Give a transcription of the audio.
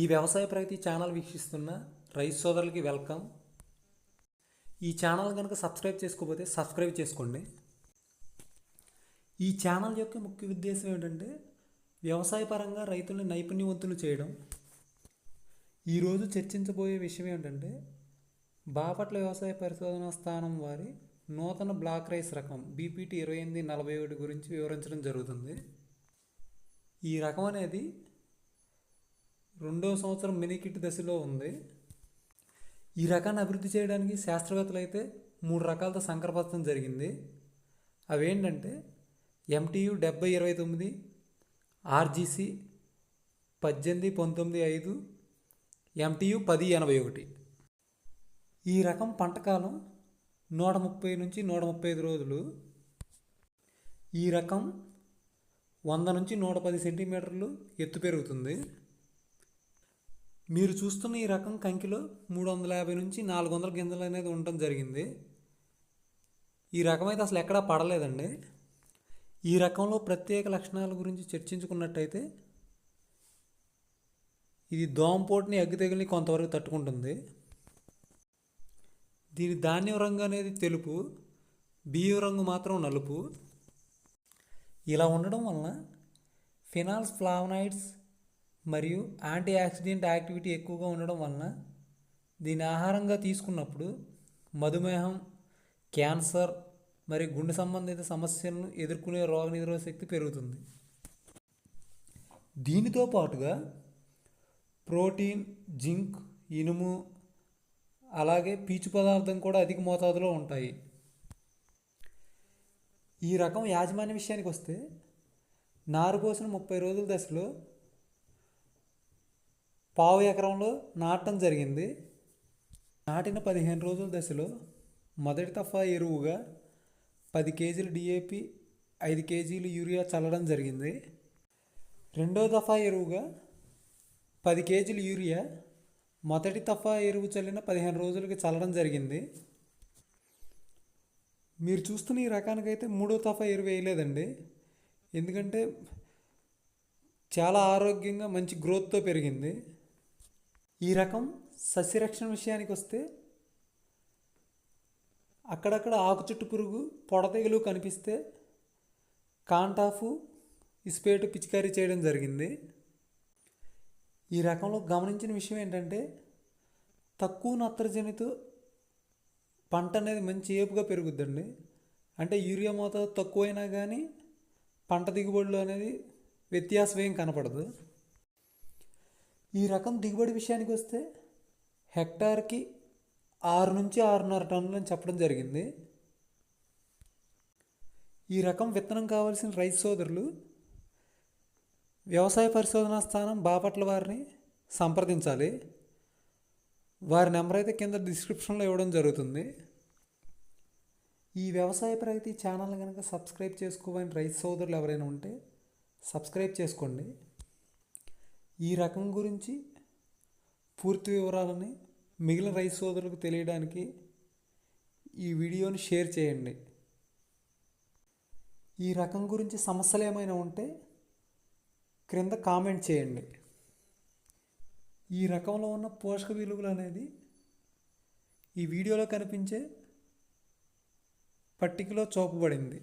ఈ వ్యవసాయ ప్రగతి ఛానల్ వీక్షిస్తున్న రైతు సోదరులకి వెల్కమ్. ఈ ఛానల్ కనుక సబ్స్క్రైబ్ చేసుకోకపోతే సబ్స్క్రైబ్ చేసుకోండి. ఈ ఛానల్ యొక్క ముఖ్య ఉద్దేశం ఏంటంటే వ్యవసాయ పరంగా రైతుల్ని నైపుణ్యవంతులు చేయడం. ఈరోజు చర్చించబోయే విషయం ఏంటంటే బాపట్ల వ్యవసాయ పరిశోధనా స్థానం వారి నూతన బ్లాక్ రైస్ రకం బీపీటీ ఇరవై ఎనిమిది నలభై ఒకటి గురించి వివరించడం జరుగుతుంది. ఈ రకం అనేది రెండవ సంవత్సరం మినికిట్ దశలో ఉంది. ఈ రకాన్ని అభివృద్ధి చేయడానికి శాస్త్రవేత్తలు అయితే మూడు రకాలతో సంకరపరచడం జరిగింది. అవేంటంటే ఎంటీయు డెబ్బై ఇరవై తొమ్మిది ఆర్జీసీ పద్దెనిమిది పంతొమ్మిది ఐదు ఎంటీయు పది ఎనభై ఒకటి. ఈ రకం పంటకాలం నూట ముప్పై నుంచి నూట ముప్పై ఐదు రోజులు. ఈ రకం వంద నుంచి నూట పది సెంటీమీటర్లు ఎత్తు పెరుగుతుంది. మీరు చూస్తున్న ఈ రకం కంకిలో మూడు వందల యాభై నుంచి నాలుగు వందల గింజలు అనేది ఉండటం జరిగింది. ఈ రకం అయితే అసలు ఎక్కడా పడలేదండి. ఈ రకంలో ప్రత్యేక లక్షణాల గురించి చర్చించుకున్నట్టయితే ఇది దోమపోటుని అగ్గి తెగుల్ని కొంతవరకు తట్టుకుంటుంది. దీని ధాన్యం రంగు అనేది తెలుపు బియ్యం రంగు మాత్రం నలుపు. ఇలా ఉండడం వలన ఫినాల్స్ ఫ్లావనాయిడ్స్ మరియు యాంటీ ఆక్సిడెంట్ యాక్టివిటీ ఎక్కువగా ఉండడం వలన దీని ఆహారంగా తీసుకున్నప్పుడు మధుమేహం క్యాన్సర్ మరియు గుండె సంబంధిత సమస్యలను ఎదుర్కొనే రోగనిరోధక శక్తి పెరుగుతుంది. దీనితో పాటుగా ప్రోటీన్ జింక్ ఇనుము అలాగే పీచు పదార్థం కూడా అధిక మోతాదులో ఉంటాయి. ఈ రకం యాజమాన్య విషయానికి వస్తే నారు పోసిన ముప్పై రోజుల దశలో పావు ఎకరంలో నాటడం జరిగింది. నాటిన పదిహేను రోజుల దశలో మొదటి తఫా ఎరువుగా పది కేజీలు డిఏపి ఐదు కేజీలు యూరియా చల్లడం జరిగింది. రెండో దఫా ఎరువుగా పది కేజీలు యూరియా మొదటి తఫా ఎరువు చల్లిన పదిహేను రోజులకి చల్లడం జరిగింది. మీరు చూస్తున్న ఈ రకానికైతే మూడో దఫా ఎరువు వేయలేదండి. ఎందుకంటే చాలా ఆరోగ్యంగా మంచి గ్రోత్తో పెరిగింది. ఈ రకం సస్యరక్షణ విషయానికి వస్తే అక్కడక్కడ ఆకు చుట్టు పురుగు పొడతెగలు కనిపిస్తే కాంటాఫు ఇస్పేటు పిచికారీ చేయడం జరిగింది. ఈ రకంలో గమనించిన విషయం ఏంటంటే తక్కువ నత్రజనితో పంట అనేది మంచి ఏపుగా పెరుగుద్దండి. అంటే యూరియా మోతాదు తక్కువైనా కానీ పంట దిగుబడులు అనేది వ్యత్యాసం ఏం కనపడదు. ఈ రకం దిగుబడి విషయానికి వస్తే హెక్టార్కి ఆరు నుంచి ఆరున్నర టన్నులు అని చెప్పడం జరిగింది. ఈ రకం విత్తనం కావాల్సిన రైతు సోదరులు వ్యవసాయ పరిశోధనా స్థానం బాపట్ల వారిని సంప్రదించాలి. వారి నెంబర్ అయితే కింద డిస్క్రిప్షన్లో ఇవ్వడం జరుగుతుంది. ఈ వ్యవసాయ ప్రగతి ఛానల్ కనుక సబ్స్క్రైబ్ చేసుకోవని రైతు సోదరులు ఎవరైనా ఉంటే సబ్స్క్రైబ్ చేసుకోండి. ఈ రకం గురించి పూర్తి వివరాలని మిగిలిన రైతు సోదరులకు తెలియడానికి ఈ వీడియోని షేర్ చేయండి. ఈ రకం గురించి సమస్యలు ఏమైనా ఉంటే క్రింద కామెంట్ చేయండి. ఈ రకంలో ఉన్న పోషక విలువలు అనేది ఈ వీడియోలో కనిపించే పట్టికలో చూపబడింది.